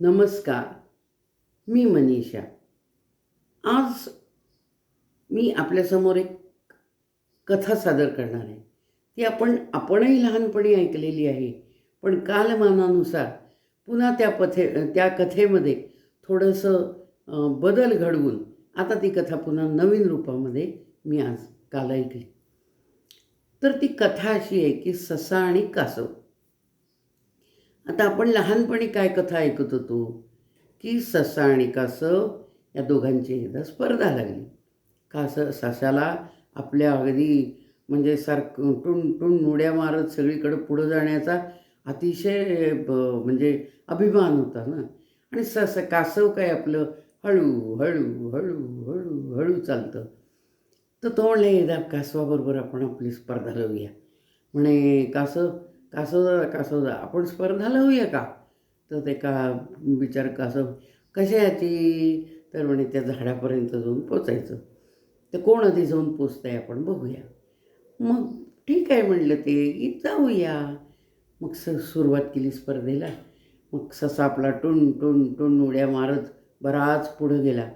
नमस्कार मी मनीषा. आज मी आपल्यासमोर एक कथा सादर करणार आहे. ती आपण आपणही लहानपणी ऐकलेली आहे पण कालमानानुसार पुन्हा त्या पथे त्या कथेमध्ये थोडंसं बदल घडवून आता ती कथा पुन्हा नवीन रूपामध्ये मी आज काल ऐकली. तर ती कथा अशी आहे की ससा आणि कासव. आता आपण लहानपणी काय कथा ऐकत होतो? की ससा आणि कासव या दोघांची एकदा स्पर्धा लागली. कास ससाला आपल्या अगदी म्हणजे सारखं टुण टुण उड्या मारत सगळीकडे पुढं जाण्याचा अतिशय ब- म्हणजे अभिमान होता ना? आणि सस कासव काय आपलं हळू हळू हळू हळू हळू चालतं. तर तो म्हणले एकदा कासवाबरोबर आपण आपली स्पर्धा लावूया. म्हणे कासव कासव कासव आपण स्पर्धा लावूया का? तर ते का बिचार कासव कशाची तर म्हणे त्या झाडापर्यंत जाऊन पोचायचं. तर कोण आधी जाऊन पोचतं आहे आपण बघूया. मग ठीक आहे म्हणलं ते जाऊया. मग स सुरुवात केली स्पर्धेला. मग ससा आपला टुन टुन टुन उड्या मारत बराच पुढं गेला.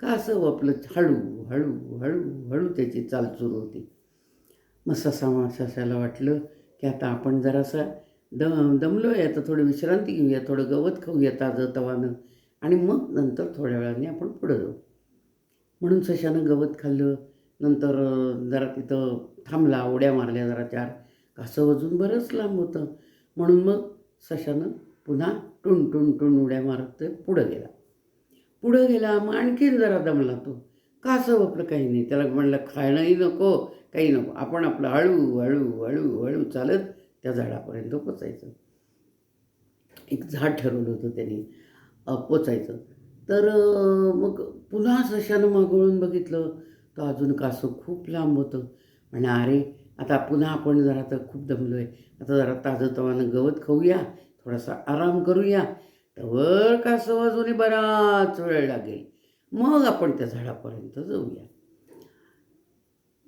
कासव आपलं हळू हळू हळू हळू त्याची चाल सुरू होती. मग ससा सशाला ससाला वाटलं की आता आपण जरासा दम दमलो आहे आता थोडी विश्रांती घेऊया थोडं गवत खाऊया ताजं तवानं. आणि मग नंतर थोड्या वेळाने आपण पुढं जाऊ. म्हणून सशानं गवत खाल्लं नंतर जरा तिथं थांबला उड्या मारल्या जरा चार. कासं अजून बरंच लांब होतं. म्हणून मग सशानं पुन्हा टुन टुन टुन उड्या मारत ते पुढं गेला. पुढं गेला मग आणखीन जरा दमला तो. कासं आपलं काही नाही? त्याला म्हणलं खाणंही नको. काही नको. आपण आपलं हळू हळू हळू हळू चालत त्या झाडापर्यंत पोचायचं. एक झाड ठरवलं होतं त्यांनी पोचायचं. तर मग पुन्हा सशानं मागवळून बघितलं तर अजून कासव खूप लांब होतं. म्हणा अरे आता पुन्हा आपण जरा तर खूप दमलो आहे आता जरा ताजं तवानं गवत खाऊया थोडासा आराम करूया. तर कासव अजूनही बराच वेळ लागेल. मग आपण त्या झाडापर्यंत जाऊया.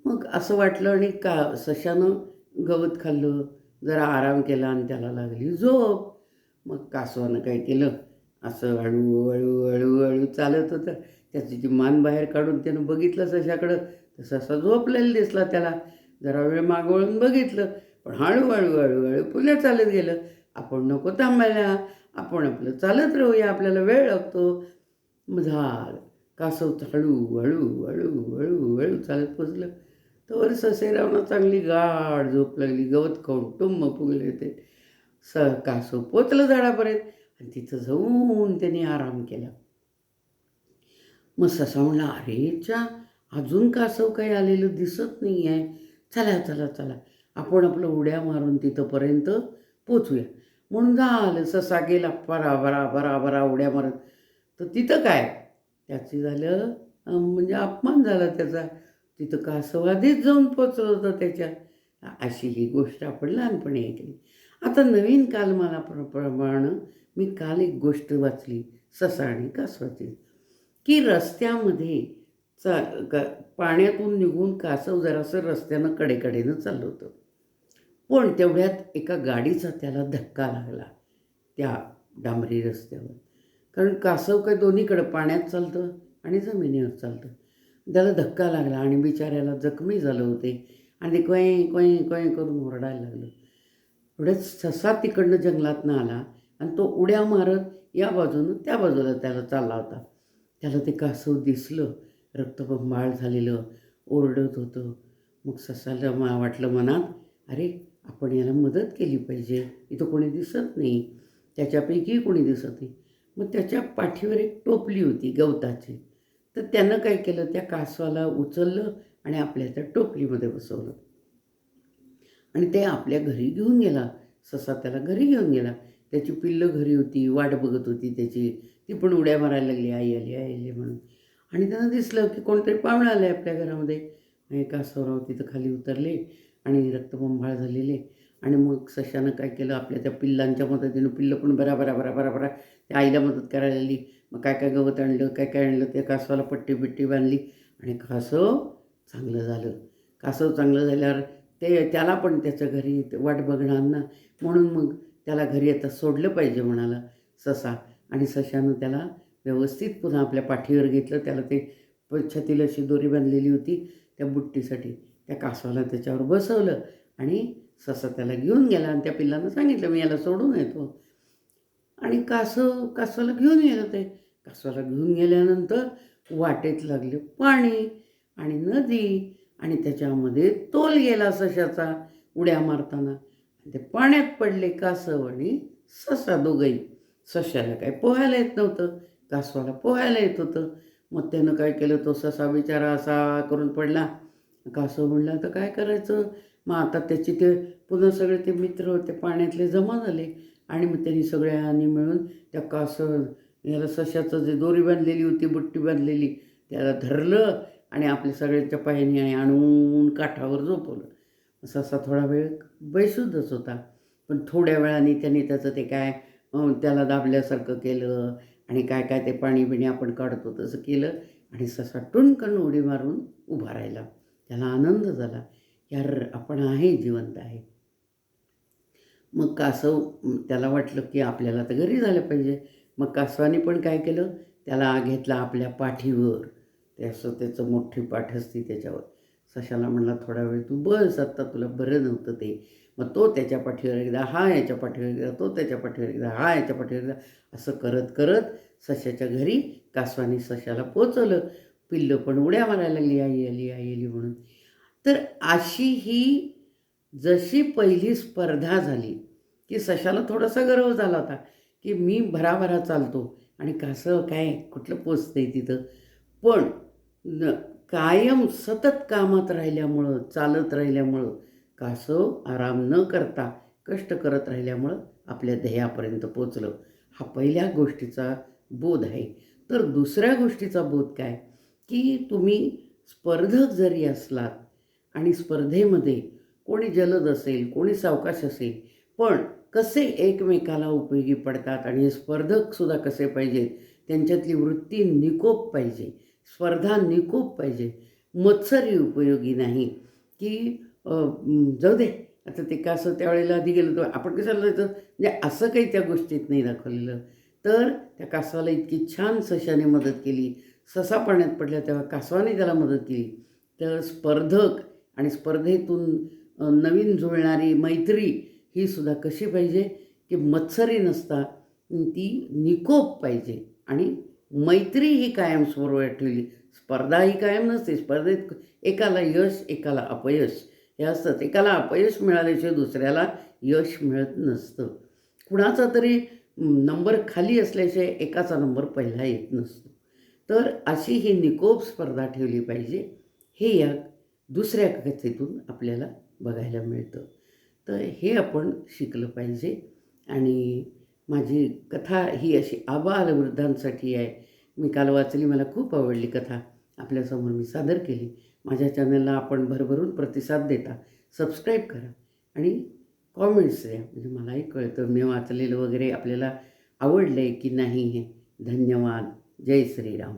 मग असं वाटलं आणि का सशानं गवत खाल्लं जरा आराम केला आणि त्याला लागली झोप. मग कासवानं काय केलं? असं हळू हळू हळू हळू चालत होतं. त्याची जी मान बाहेर काढून त्यानं बघितलं सशाकडं तर ससा झोपलेला दिसला त्याला. जरा वेळ मागवळून बघितलं पण हळूहळू हळूहळू पुन्हा चालत गेलं. आपण नको थांबायला आपण आपलं चालत राहूया आपल्याला वेळ लागतो. मग झाड कासव हळू हळू हळू हळू हळू चालत पोचलं. तर ससेरावना चांगली गाढ झोप लागली. गवत खाऊन टुंब फुगले ते स कासव पोचलं झाडापर्यंत? आणि तिथं जाऊन त्यांनी आराम केला. मग ससा म्हणला अरेच्या अजून कासव काही आलेलं दिसत नाही आहे चला चला चला. आपण आपलं उड्या मारून तिथंपर्यंत पोचूया. म्हणून झालं ससा गेला बरा बरा बरा बरा उड्या मारत. तर तिथं काय? त्याची झालं म्हणजे अपमान झाला त्याचा. तिथं कासवादीच जाऊन पोचलं होतं त्याच्या? अशी ही गोष्ट आपण लहानपणी ऐकली. आता नवीन कालमानाप्रमाणे मी काल एक गोष्ट वाचली ससा आणि कासवाची की रस्त्यामध्ये चा क पाण्यातून निघून कासव जरासं रस्त्यानं कडेकडेनं चाललं होतं. पण तेवढ्यात एका गाडीचा त्याला धक्का लागला त्या डांबरी रस्त्यावर. कारण कासव काय दोन्हीकडं पाण्यात चालतं आणि जमिनीवर चालतं. त्याला धक्का लागला आणि बिचाऱ्याला जखमी झालं होते. आणि ते कोय कोय कोय करून ओरडायला लागलं. एवढ्याच ससा तिकडनं जंगलातनं आला आणि तो उड्या मारत या बाजूनं त्या बाजूला त्याला चालला होता. त्याला ते कासव दिसलं. रक्तबंबाळ झालेलं. ओरडत होतं. मग ससाला मा वाटलं मनात अरे आपण याला मदत केली पाहिजे. इथं कोणी दिसत नाही. त्याच्यापैकी कोणी दिसत नाही. मग त्याच्या पाठीवर एक टोपली होती गवताची. तर त्यानं काय केलं? त्या कासवाला उचललं आणि आपल्या त्या टोपलीमध्ये बसवलं. आणि ते आपल्या घरी घेऊन गेला. ससा त्याला घरी घेऊन गेला. त्याची पिल्लं घरी होती वाट बघत होती त्याची. ती पण उड्या मारायला लागली आई आली आई आली म्हणून. आणि त्यांना दिसलं की कोणतरी पाहुणं आलं आहे आपल्या घरामध्ये. कासवराव तिथं खाली उतरले आणि रक्तबंभाळ झालेले. आणि मग सशानं काय केलं? आपल्या त्या पिल्लांच्या मदतीनं पिल्लं पण बरा बरा बरा बरा बरा त्या आईला मदत करायला लागली. मग काय काय गवत आणलं काय काय आणलं? त्या कासवाला पट्टी बिट्टी बांधली आणि कासव चांगलं झालं. कासव चांगलं झाल्यावर ते त्याला पण त्याच्या घरी वाट बघणार ना म्हणून मग त्याला घरी आता सोडलं पाहिजे म्हणाला ससा. आणि सशानं त्याला व्यवस्थित पुन्हा आपल्या पाठीवर घेतलं. त्याला ते प- छातीला अशी दोरी बांधलेली होती त्या बुट्टीसाठी. त्या कासवाला त्याच्यावर बसवलं आणि ससा त्याला घेऊन गेला आणि त्या पिल्लानं सांगितलं मी याला सोडून येतो. आणि कासव कासवाला घेऊन गेलं ते. कासवाला घेऊन गेल्यानंतर वाटेत लागले पाणी आणि नदी आणि त्याच्यामध्ये तोल गेला सशाचा उड्या मारताना. ते पाण्यात पडले कासव आणि ससा दोघंही. सशाला काय पोहायला येत नव्हतं. कासवाला पोहायला येत होतं. मग त्यानं काय केलं? तो ससा बिचारा असा करून पडला. कासव म्हणला तर काय करायचं? मग आता त्याची ते पुन्हा सगळे ते मित्र होते पाण्यातले जमा झाले आणि मग त्यांनी सगळ्यांनी मिळून त्या कासव याला सशाचं जे दोरी बांधलेली होती बुट्टी बांधलेली त्याला धरलं आणि आपल्या सगळ्यांच्या पायाने आणि आणून काठावर झोपवलं. ससा थोडा वेळ बैशुद्धच होता. पण थोड्या वेळाने त्याने त्याचं ते काय त्याला दाबल्यासारखं केलं आणि काय काय ते पाणी बिणी आपण काढतो तसं केलं आणि ससा टुणकन उडी मारून उभा राहिला. त्याला आनंद झाला. यार आपण आहे जिवंत आहे. मग कासव असं त्याला वाटलं की आपल्याला तर घरी झालं पाहिजे. मग कासवाने पण काय केलं? त्याला घेतला आपल्या पाठीवर. ते असं त्याचं मोठी पाठ असते त्याच्यावर. सशाला म्हणला थोडा वेळ तू बस आत्ता तुला बरं नव्हतं ते. मग तो त्याच्या पाठीवर एकदा हा याच्या पाठीवर एकदा तो त्याच्या पाठीवर एकदा हा याच्या पाठीवर एकदा. असं करत करत सशाच्या घरी कासवाने सशाला पोचवलं पिल्लं पण उड्या मारायला लागली आई आली आई आली म्हणून. तर अशी ही जशी पहिली स्पर्धा झाली की सशाला थोडासा गर्व झाला होता. की मी भराभरा चालतो आणि कसं काय कुठलं पोचतंय तिथं. पण न कायम सतत कामात राहिल्यामुळं चालत राहिल्यामुळं कासव आराम न करता कष्ट करत राहिल्यामुळं आपल्या ध्येयापर्यंत पोचलं. हा पहिल्या गोष्टीचा बोध आहे. तर दुसऱ्या गोष्टीचा बोध काय? की तुम्ही स्पर्धक जरी असलात आणि स्पर्धेमध्ये कोणी जलद असेल कोणी सावकाश असेल पण कसे एकमेकाला उपयोगी पडतात आणि हे स्पर्धकसुद्धा कसे पाहिजेत त्यांच्यातली वृत्ती निकोप पाहिजे स्पर्धा निकोप पाहिजे. मत्सरी उपयोगी नाही. की जाऊ दे. आता ते कसं त्यावेळेला आधी गेलं तर आपण कशाला जायचं? म्हणजे असं काही त्या गोष्टीत नाही दाखवलेलं. तर त्या कासवाला इतकी छान सशाने मदत केली. ससा पाण्यात पडल्या तेव्हा कासवाने त्याला मदत केली. तर स्पर्धक आणि स्पर्धेतून नवीन जुळणारी मैत्री ही सुद्धा कशी पाहिजे? की मत्सरी नसता ती निकोप पाहिजे. आणि मैत्री ही कायम स्वरूपात ठेवली. स्पर्धा ही कायम नसते. स्पर्धेत एकाला यश एकाला अपयश. हे असतात एकाला अपयश मिळाल्याशिवाय दुसऱ्याला यश मिळत नसतं. कुणाचा तरी नंबर खाली असल्याशिवाय एकाचा नंबर पहिला येत नसतो. तर अशी ही निकोप स्पर्धा ठेवली पाहिजे. हे या दुसऱ्या कथेतून आपल्याला बघायला मिळतं. तर हे आपण शिकलं पाहिजे. आणि माझी कथा ही अशी आबाल वृद्धांसाठी आहे. मी काल वाचली मला खूप आवडली कथा. आपल्यासमोर मी सादर केली. माझ्या चॅनलला आपण भरभरून प्रतिसाद देता. सबस्क्राईब करा आणि कॉमेंट्स द्या. म्हणजे मलाही कळतं मी वाचलेलं वगैरे आपल्याला आवडलं आहे की नाही हे. धन्यवाद. जय श्रीराम.